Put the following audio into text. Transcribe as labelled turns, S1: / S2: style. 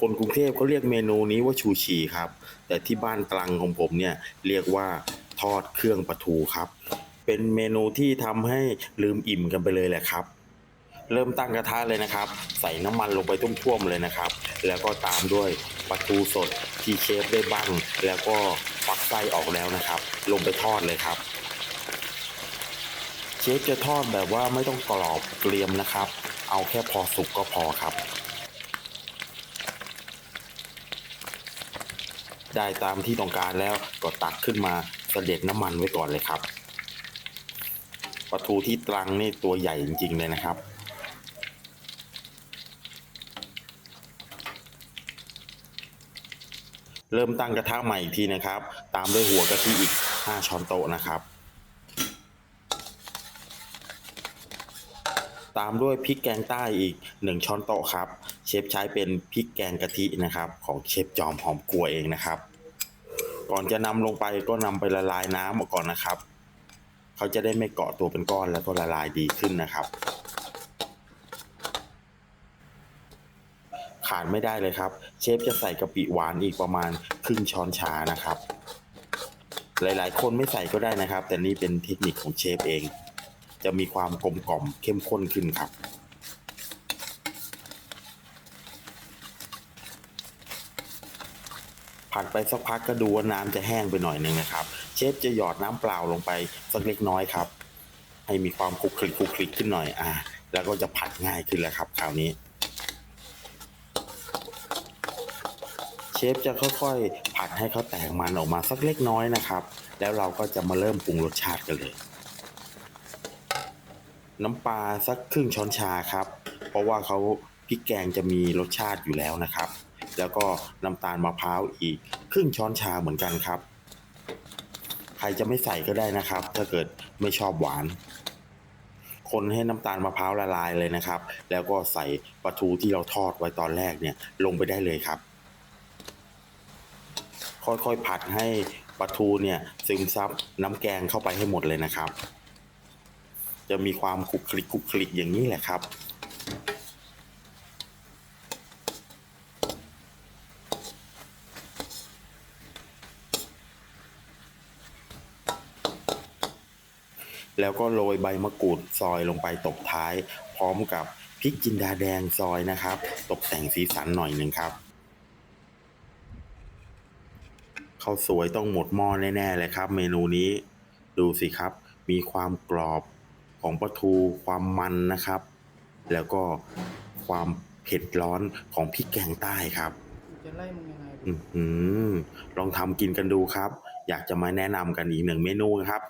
S1: คนกรุงเทพเขาเรียกเมนูนี้ว่าชูชีครับ แต่ที่บ้านตรังของผมเนี่ยเรียกว่าทอดเครื่องปลาทูครับ เป็นเมนูที่ทำให้ลืมอิ่มกันไปเลยแหละครับ เริ่มตั้งกระทะเลยนะครับ ใส่น้ำมันลงไปท่วมๆเลยนะครับ แล้วก็ตามด้วยปลาทูสดที่เชฟได้บ้างแล้วก็ฟักไส้ออกแล้วนะครับ ลงไปทอดเลยครับเชฟจะทอดแบบว่าไม่ต้องกรอบเกรียมนะครับ เอาแค่พอสุกก็พอครับ ได้ตามที่ต้องการแล้วก็ตักขึ้นมาเสด็จน้ำมันไว้ก่อนเลยครับปลาทูที่ตรังนี่ตัวใหญ่จริง ๆ เลยนะครับ เริ่มตั้งกระทะใหม่อีกทีนะครับ ตามด้วยหัวกะทิอีก 5 ช้อนโต๊ะนะครับ ตามด้วยพริกแกงใต้อีก 1 ช้อนโต๊ะครับ เชฟใช้เป็นพริกแกงกะทินะครับ ของเชฟจอมหอมกลัวเองนะครับ ก่อนจะนำลงไปก็นำไปละลายน้ำกก่อนนะครับ เขาจะได้ไม่เกาะตัวเป็นก้อนแล้วก็ละลายดีขึ้นนะครับ ขาดไม่ได้เลยครับ เชฟจะใส่กะปิหวานอีกประมาณครึ่งช้อนชานะครับ หลายๆ คนไม่ใส่ก็ได้นะครับ แต่นี่เป็นเทคนิคของเชฟเอง จะมีความกลมกล่อมเข้มข้นขึ้นครับ ผัดไปสักพักก็ดูว่าน้ำจะแห้งไปหน่อยหนึงนะครับ เชฟจะหยอดน้ำเปล่าลงไปสักเล็กน้อยครับ ให้มีความคลุกคลิกคลุกคลิกขึ้นหน่อยอ่าแล้วก็จะผัดง่ายขึ้นแล้วครับคราวนี้เชฟจะค่อยๆ ผัดให้เขาแตกมันออกมาสักเล็กน้อยนะครับ แล้วเราก็จะมาเริ่มปรุงรสชาติกันเลย น้ำปลาสักครึ่งช้อนชาครับ เพราะว่าเขาพริกแกงจะมีรสชาติอยู่แล้วนะครับ แล้วก็น้ำตาลมะพร้าวอีกครึ่งช้อนชาเหมือนกันครับ ใครจะไม่ใส่ก็ได้นะครับ ถ้าเกิดไม่ชอบหวาน คนให้น้ำตาลมะพร้าวละลายเลยนะครับ แล้วก็ใส่ปลาทูที่เราทอดไว้ตอนแรกเนี่ยลงไปได้เลยครับ ค่อยๆผัดให้ปลาทูเนี่ยซึมซับน้ำแกงเข้าไปให้หมดเลยนะครับ จะมีความคลุกคลิกคลุกคลิกอย่างนี้แหละครับแล้วก็โรยใบมะกรูดซอยลงไปตบท้าย พร้อมกับพริกจินดาแดงซอยนะครับ ตกแต่งสีสันหน่อยหนึ่งครับข้าวสวยต้องหมดหม้อแน่ๆเลยครับ เมนูนี้ดูสิครับ มีความกรอบ ของปลาทูความมันนะครับ แล้วก็ความเผ็ดร้อนของพริกแกงใต้ครับ
S2: จะไล่มึงยังไง
S1: อือหือลองทำกินกันดูครับ อยากจะมาแนะนำกันอีกหนึ่งเมนูครับ